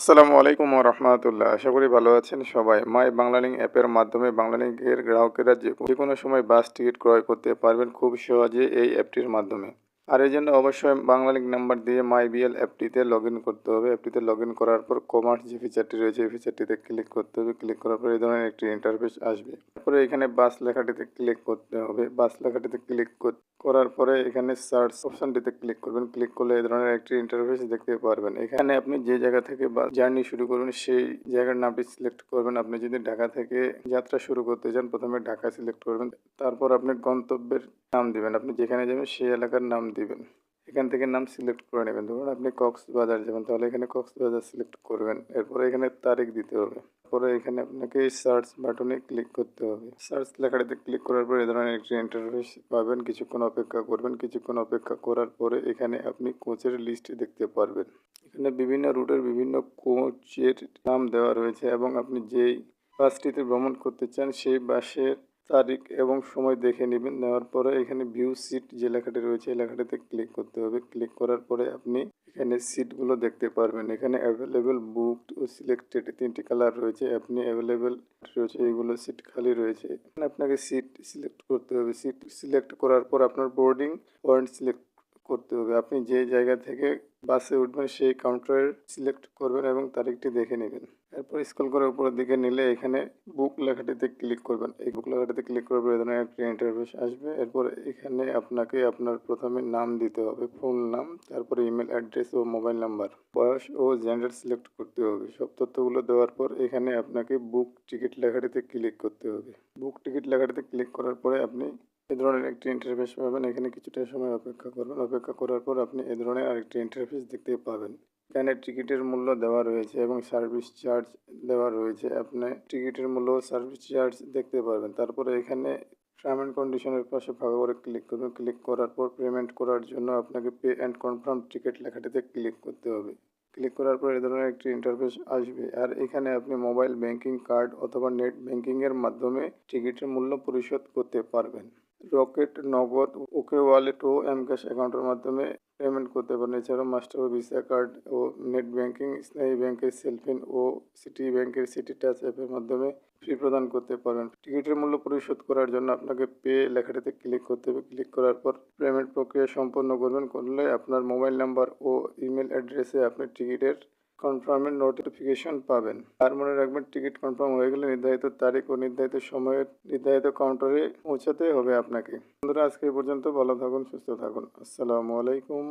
আসসালামু আলাইকুম রহমতুল্লাহ। আশা করি ভালো আছেন সবাই। মাই বাংলালিং অ্যাপের মাধ্যমে বাংলালিংকের গ্রাহকেরা যে কোনো সময় বাস টিকিট ক্রয় করতে পারবেন খুব সহজে এই অ্যাপটির মাধ্যমে। আর এই জন্য অবশ্যই বাংলালিংক নাম্বার দিয়ে মাই বিএল অ্যাপটিতে লগ ইন করতে হবে। অ্যাপটিতে লগ ইন করার পর কমার্স যে ফিচারটি রয়েছে, এই ফিচারটিতে ক্লিক করতে হবে। ক্লিক করার পর এই ধরনের একটি ইন্টারফেস আসবে। তারপরে এখানে বাস লেখাটিতে ক্লিক করতে হবে। বাস লেখাটিতে ক্লিক করার পরে এখানে সার্চ অপশনটিতে ক্লিক করবেন। ক্লিক করলে এই ধরনের একটি ইন্টারফেস দেখতে পারবেন। এখানে আপনি যে জায়গা থেকে জার্নি শুরু করবেন, সেই জায়গার নামটি সিলেক্ট করবেন। আপনি যদি ঢাকা থেকে যাত্রা শুরু করতে চান, প্রথমে ঢাকা সিলেক্ট করবেন। তারপর আপনি গন্তব্যের নাম দিবেন। আপনি যেখানে যাবেন, সেই এলাকার নাম দিবেন এখান থেকে নাম সিলেক্ট করে নেবেন। ধরুন আপনি কক্সবাজার যাবেন, তাহলে এখানে কক্সবাজার সিলেক্ট করবেন। এরপরে এখানে তারিখ দিতে হবে। পরে এখানে আপনাকে সার্চ বাটনে ক্লিক করতে হবে। সার্চ লেখাটিতে ক্লিক করার পরে এ ধরনের একটি ইন্টারফেস পাবেন। কিছুক্ষণ অপেক্ষা করবেন। কিছুক্ষণ অপেক্ষা করার পরে এখানে আপনি কোচের লিস্ট দেখতে পারবেন। এখানে বিভিন্ন রুটের বিভিন্ন কোচের নাম দেওয়া রয়েছে এবং আপনি যেই বাসটিতে ভ্রমণ করতে চান, সেই বাসের তারিখ এবং সময় দেখে নেবেন। নেওয়ার পরে এখানে ভিউ সিট যে লেখাটি রয়েছে, এই লেখাটিতে ক্লিক করতে হবে। ক্লিক করার পরে আপনি এখানে সিটগুলো দেখতে পারবেন। এখানে অ্যাভেলেবেল বুক ও সিলেক্টেড তিনটি কালার রয়েছে। আপনি অ্যাভেলেবেল রয়েছে, এইগুলো সিট খালি রয়েছে। আপনাকে সিট সিলেক্ট করতে হবে। সিট সিলেক্ট করার পর আপনার বোর্ডিং পয়েন্ট সিলেক্ট করতে হবে। আপনি যে জায়গা থেকে বাসে উঠবেন, সেই কাউন্টার সিলেক্ট করবেন এবং তারিখটি দেখে নেবেন। এরপর স্ক্রল করে উপরের দিকে নিলে এখানে বুক লেখাটিতে ক্লিক করবেন। এই বুক লেখাটিতে ক্লিক পর এই ধরনের একটা ইন্টারফেস আসবে। এরপর এখানে আপনাকে আপনার প্রথমে নাম দিতে হবে ফুল নাম, তারপরে ইমেল অ্যাড্রেস ও মোবাইল নাম্বার বয়স ও জেন্ডার সিলেক্ট করতে হবে। সব তথ্যগুলো দেওয়ার পর এখানে আপনাকে বুক টিকিট লেখাটিতে ক্লিক করতে হবে। বুক টিকিট লেখাটিতে ক্লিক করার পরে আপনি এ ধরনের একটি ইন্টারফেস পাবেন। এখানে কিছুটা সময় অপেক্ষা করবেন। অপেক্ষা করার পর আপনি এ ধরনের আরেকটি ইন্টারফেস দেখতে পাবেন। এখানে টিকিটের মূল্য দেওয়া রয়েছে এবং সার্ভিস চার্জ দেওয়া রয়েছে। আপনি টিকিটের মূল্য সার্ভিস চার্জ দেখতে পারবেন। তারপরে এখানে টার্ম অ্যান্ড কন্ডিশনের পাশে ভাগ করে ক্লিক করবেন। ক্লিক করার পর পেমেন্ট করার জন্য আপনাকে পে অ্যান্ড কনফার্ম টিকিট লেখাটিতে ক্লিক করতে হবে। ক্লিক করার পর এ ধরনের একটি ইন্টারফেস আসবে। আর এখানে আপনি মোবাইল ব্যাংকিং কার্ড অথবা নেট ব্যাংকিংয়ের মাধ্যমে টিকিটের মূল্য পরিশোধ করতে পারবেন। রকেট, নগদ, ওকে ওয়ালেট ও এম ক্যাশ অ্যাকাউন্টের মাধ্যমে পেমেন্ট করতে পারেন। এছাড়াও মাস্টার ও ভিসা কার্ড ও নেট ব্যাংকিং স্নায়ী ব্যাংকের সেলফিন ও সিটি ব্যাংকের সিটি টাচ অ্যাপের মাধ্যমে ফি প্রদান করতে পারবেন টিকিটের মূল্য পরিশোধ করার জন্য আপনাকে পে লেখাটিতে ক্লিক করতে হবে। ক্লিক করার পর পেমেন্ট প্রক্রিয়া সম্পন্ন করবেন। করলে আপনার মোবাইল নাম্বার ও ইমেল অ্যাড্রেসে আপনি টিকিটের কনফার্মের নোটিফিকেশন পাবেন। আর মনে রাখবেন টিকিট কনফার্ম হয়ে গেলে নির্ধারিত তারিখ ও নির্ধারিত সময়ের নির্ধারিত কাউন্টারে পৌঁছাতে হবে আপনাকে। বন্ধুরা, আজকে এই পর্যন্ত ভালো থাকুন, সুস্থ থাকুন। আসসালামু আলাইকুম।